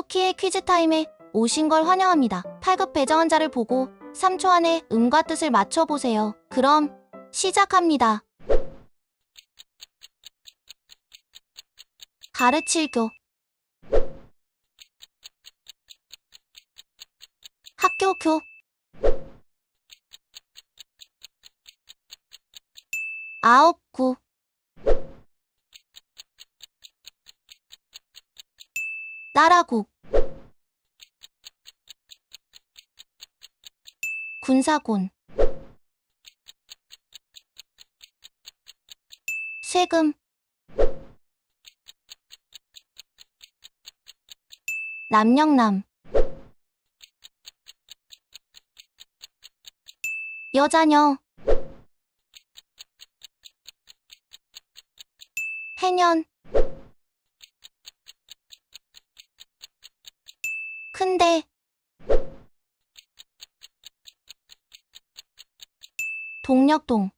쿠키의 퀴즈 타임에 오신 걸 환영합니다. 8급 배정 환자를 보고 3초 안에 음과 뜻을 맞춰보세요. 그럼 시작합니다. 가르칠교 학교교 아홉 구 나라국. 군사곤 세금. 남영남. 여자녀. 해년 큰데 동력동.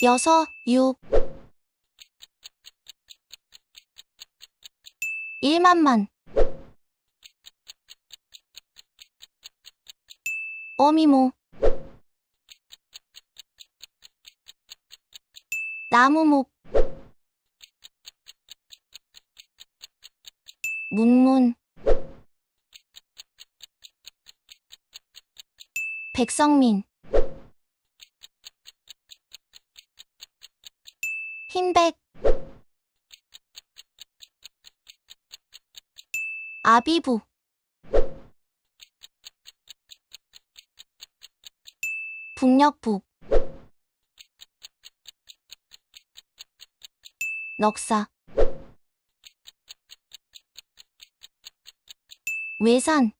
여서 육. 일만만. 어미모. 나무목. 문문 백성민. 흰백. 아비부. 북녘북 넉사. 외산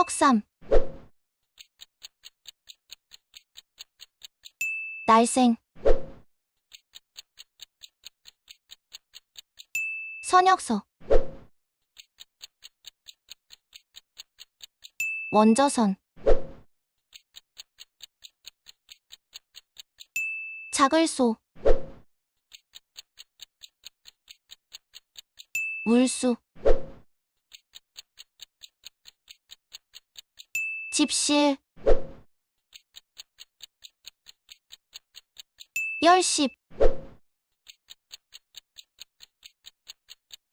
석삼. 날생. 선역서. 원저선. 작을소. 물수 집실 열십.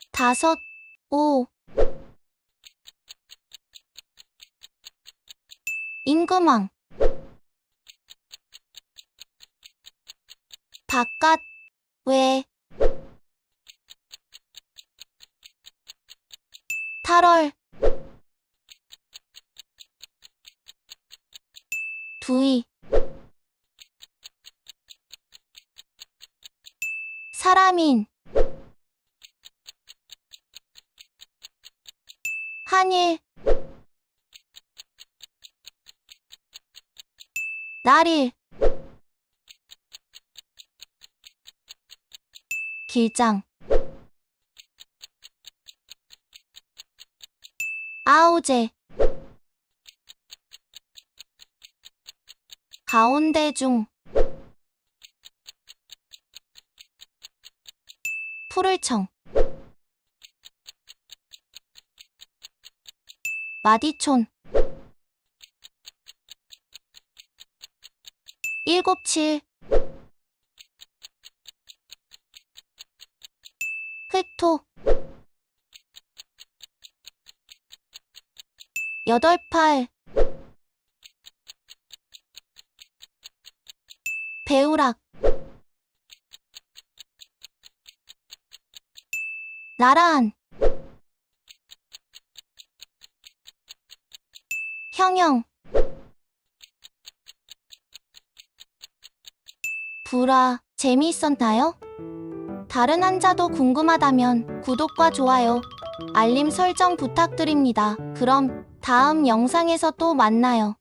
다섯. 오. 임금왕. 바깥. 외. 8월 사람인 한일 날일 길장 아우제 가운데 중 푸를청. 마디촌. 일곱칠. 흑토. 여덟 팔. 배우락 나라한 형형 불아 재미있었나요? 다른 한자도 궁금하다면 구독과 좋아요, 알림 설정 부탁드립니다. 그럼 다음 영상에서 또 만나요.